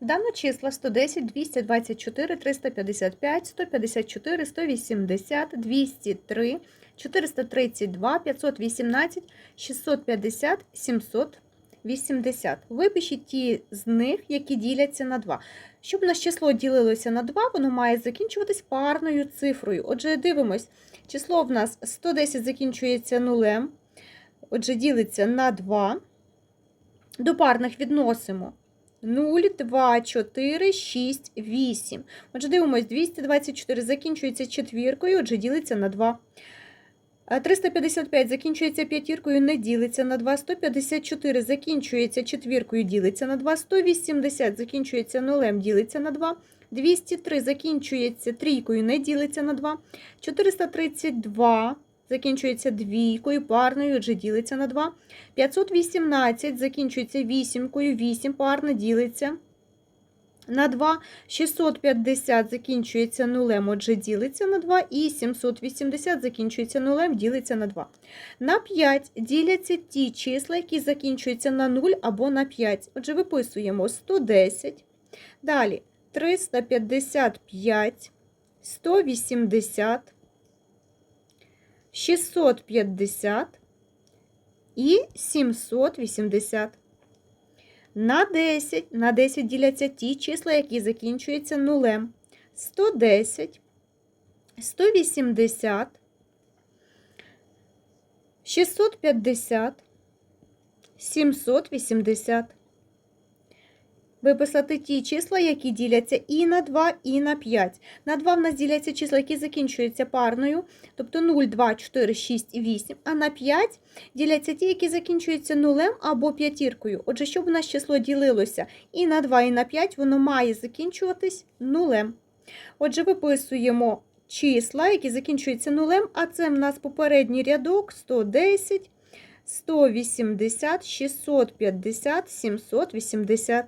Дано числа 110, 224, 355, 154, 180, 203, 432, 518, 650, 780. Випишіть ті з них, які діляться на 2. Щоб наше число ділилося на 2, воно має закінчуватись парною цифрою. Отже, дивимось, число в нас 110 закінчується нулем, отже, ділиться на 2. До парних відносимо 0, 2, 4, 6, 8. Отже, дивимось, 224 закінчується четвіркою, отже, ділиться на 2. 355 закінчується п'ятіркою, не ділиться на 2. 154 закінчується четвіркою, ділиться на 2. 180 закінчується нулем, ділиться на 2. 203 закінчується трійкою, не ділиться на 2. 432 закінчується двійкою, парною, отже, ділиться на 2. 518 закінчується вісімкою, 8 парно ділиться на 2. 650 закінчується нулем, отже, ділиться на 2. І 780 закінчується нулем, ділиться на 2. На 5 діляться ті числа, які закінчуються на 0 або на 5. Отже, виписуємо 110. Далі 355, 180, 650 і 780. На 10, на 10 діляться ті числа, які закінчуються нулем. 110, 180, 650, 780. Виписати ті числа, які діляться і на 2, і на 5. На 2 в нас діляться числа, які закінчуються парною, тобто 0, 2, 4, 6 і 8. А на 5 діляться ті, які закінчуються нулем або п'ятіркою. Отже, щоб у нас число ділилося і на 2, і на 5, воно має закінчуватись нулем. Отже, виписуємо числа, які закінчуються нулем, а це в нас попередній рядок 110, 180, 650, 780.